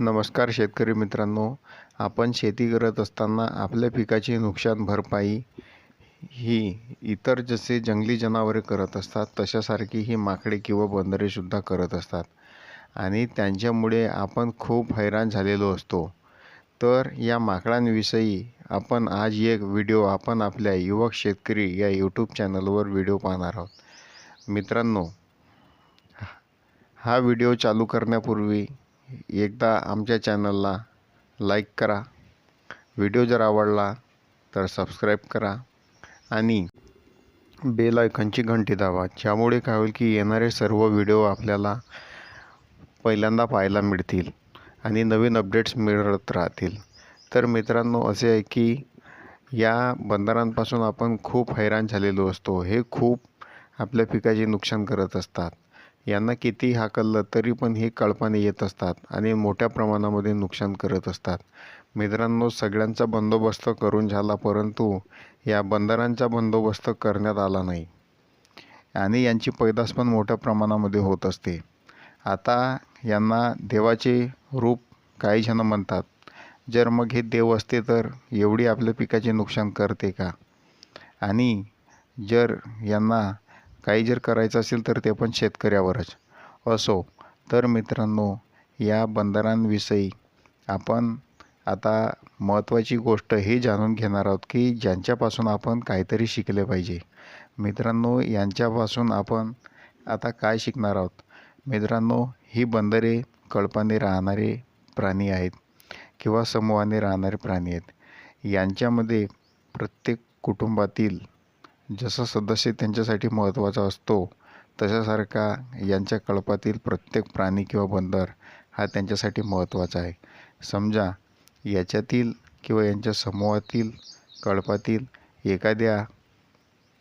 नमस्कार शेतकरी मित्रांनो. आपण शेती करत असताना आपल्या पिकाची नुकसान भरपाई ही इतर जसे जंगली जनावरे करत असतात तशासारखी ही माकडे किंवा बंदरेसुद्धा करत असतात. आणि त्यांच्यामुळे आपण खूप हैराण झालेलो असतो. तर या माकडांविषयी आपण आज एक व्हिडिओ आपण आपल्या युवक शेतकरी या यूट्यूब चॅनलवर व्हिडिओ पाहणार आहोत. मित्रांनो हा व्हिडिओ चालू करण्यापूर्वी एकदा आमच्या चॅनलला लाईक करा. व्हिडिओ जर आवडला तर सबस्क्राईब करा आणि बेल आयकॉनची घंटी दाबा. ज्यामुळे काय होईल की येणारे सर्व व्हिडिओ आपल्याला पहिल्यांदा पाहायला मिळतील आणि नवीन अपडेट्स मिळत राहतील. तर मित्रांनो असे आहे की या बंदरांपासून आपण खूप हैराण झालेलो असतो. हे खूप आपल्या पिकाचे नुकसान करत असतात. यांना किती हाकललं तरी पण हे कळपाने येत असतात आणि मोठ्या प्रमाणामध्ये नुकसान करत असतात. मित्रांनो सगळ्यांचा बंदोबस्त करून झाला परंतु या बंदरांचा बंदोबस्त करण्यात आला नाही. आणि यांची पैदास पण मोठ्या प्रमाणामध्ये होत असते. आता यांना देवाचे रूप काही जण म्हणतात जर मग हे देव असते तर एवढी आपल्या पिकाचे नुकसान करते का? आणि जर यांना काही जर करायचं असेल तर ते पण शेतकऱ्यावरच. असो तर मित्रांनो या बंदरांविषयी आपण आता महत्त्वाची गोष्ट ही जाणून घेणार आहोत की ज्यांच्यापासून आपण काहीतरी शिकले पाहिजे. मित्रांनो यांच्यापासून आपण आता काय शिकणार आहोत? मित्रांनो ही बंदरे कळपाने राहणारे प्राणी आहेत किंवा समूहाने राहणारे प्राणी आहेत. यांच्यामध्ये प्रत्येक कुटुंबातील जसं सदस्य त्यांच्यासाठी महत्त्वाचा असतो तशासारखा यांच्या कळपातील प्रत्येक प्राणी किंवा बंदर हा त्यांच्यासाठी महत्त्वाचा आहे. समजा याच्यातील किंवा यांच्या समूहातील कळपातील एखाद्या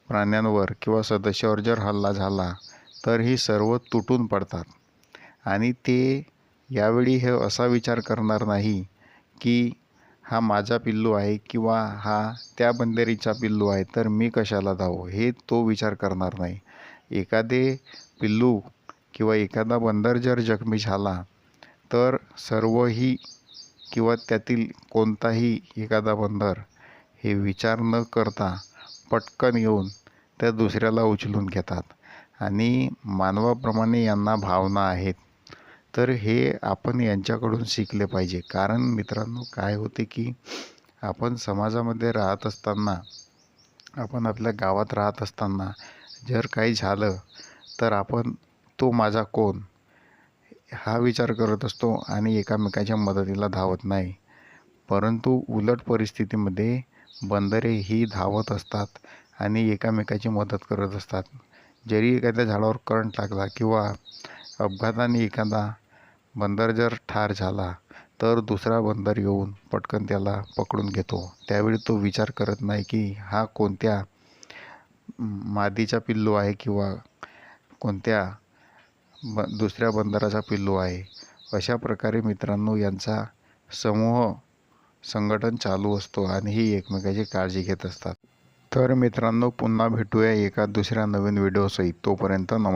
प्राण्यांवर किंवा सदस्यावर जर हल्ला झाला तर ही सर्व तुटून पडतात. आणि ते यावेळी हे असा विचार करणार नाही की हा माझा पिल्लू आहे किंवा हा त्या बंदरीचा पिल्लू आहे तर मी कशाला धावू? हे तो विचार करणार नाही. एखादे पिल्लू किंवा एखादा बंदर जर जखमी झाला तर सर्वही किंवा त्यातील कोणताही एखादा बंदर हे विचार न करता पटकन येऊन त्या दुसऱ्याला उचलून घेतात. आणि मानवाप्रमाणे यांना भावना आहेत. तर हे आपण यांच्याकडून शिकले पाहिजे. कारण मित्रांनो काय होते की आपण समाजामध्ये राहत असताना आपण आपल्या गावात राहत असताना जर काही झालं तर आपण तो माझा कोण? हा विचार करत असतो आणि एकामेकाच्या मदतीला धावत नाही. परंतु उलट परिस्थितीमध्ये बंदरे ही धावत असतात आणि एकामेकाची मदत करत असतात. जरी एखाद्या झाडावर करंट लागला किंवा अपघाताने एखादा बंदर जर ठार झाला तर दुसरा बंदर येऊन पटकन त्याला पकडून घेतो. त्यावेळी तो विचार करत नाही की हा कोणत्या मादीचा पिल्लू आहे किंवा कोणत्या ब दुसऱ्या बंदराचा पिल्लू आहे? अशा प्रकारे मित्रांनो यांचा समूह संघटन चालू असतो आणि ही एकमेकाची काळजी घेत असतात. तर मित्रांनो पुन्हा भेटूया एका दुसऱ्या नवीन व्हिडिओसहित तोपर्यंत नमस्कार.